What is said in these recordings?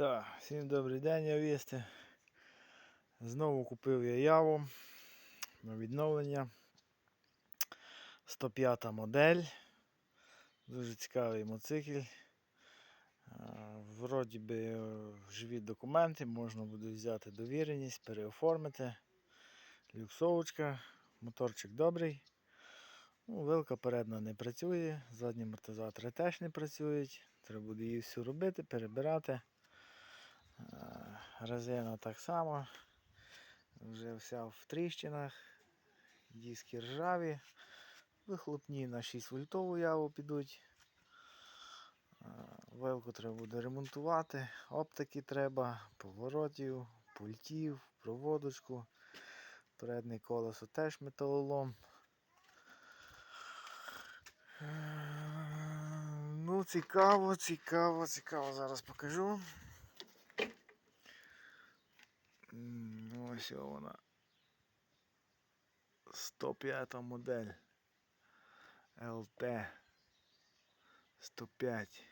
Так, всім добрий день, я вісти. Знову купив я яву на відновлення. 105 модель. Дуже цікавий мотоцикл. А, Вроді би е, живі документи, можна буде взяти довіреність, переоформити. Люксовочка, моторчик добрий. Ну, вилка передна не працює, задні амортизатори теж не працюють. Треба буде її всю робити, перебирати. Е, Резина так само. Вже вся в тріщинах. Диски ржаві. Вихлопні на 6 вольтову яву підуть. Е, Вилку треба буде ремонтувати. Оптики треба, поворотів, пультів, проводочку. Переднє колесо теж металолом. Е, Ну, цікаво, цікаво, цікаво. Зараз покажу. Ну, Ось вона. 105 модель. ЛТ 105.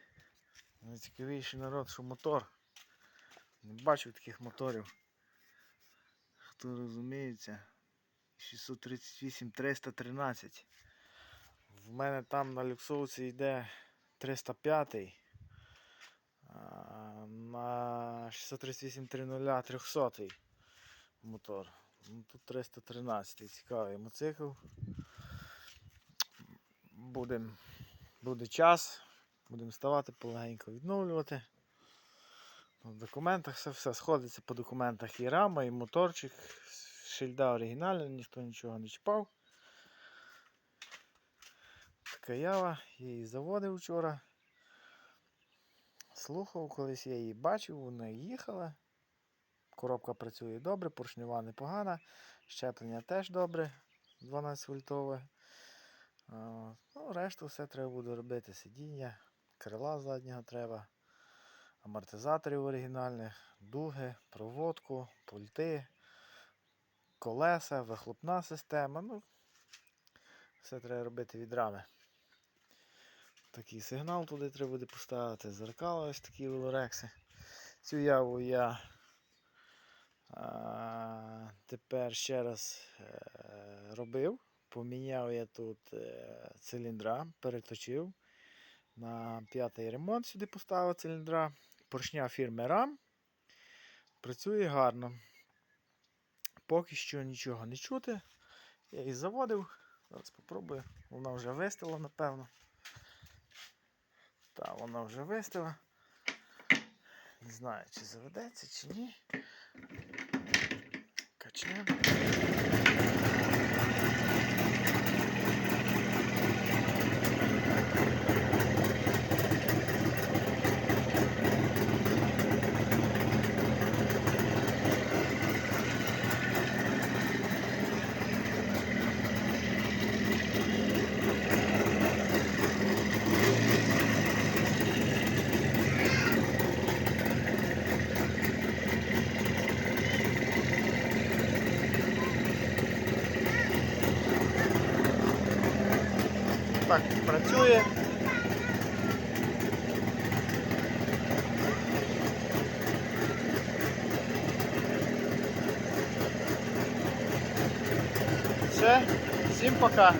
Найцікавіший народ, що мотор. Не бачив таких моторів. Хто розуміється. 638 313. В мене там на люксовці йде 305. А на 638 30 300 мотор. Ну, тут 313 цікавий мотоцикл. Будем, буде час, будемо ставати полегенько відновлювати. В документах все, все сходиться по документах і рама, і моторчик. Шильда оригінальна, ніхто нічого не чіпав. Така ява, я її заводив вчора. Слухав, колись я її бачив, вона їхала. Коробка працює добре, поршнева непогана, щеплення теж добре, 12 вольтове. Ну, решту все треба буде робити. Сидіння, крила заднього треба, амортизаторів оригінальних, дуги, проводку, пульти, колеса, вихлопна система. Ну, все треба робити від рами. Такий сигнал туди треба буде поставити, зеркала ось такі велорекси. Цю яву я а, тепер ще раз е, робив. Поміняв я тут е, циліндра, переточив. На п'ятий ремонт сюди поставив циліндра. Поршня фірми RAM. Працює гарно. Поки що нічого не чути. Я її заводив. Зараз спробую. Вона вже вистила, напевно. Так, вона вже вистава. Не знаю, чи заведеться, чи ні. Качнемо. Так, працює. Все, всім пока.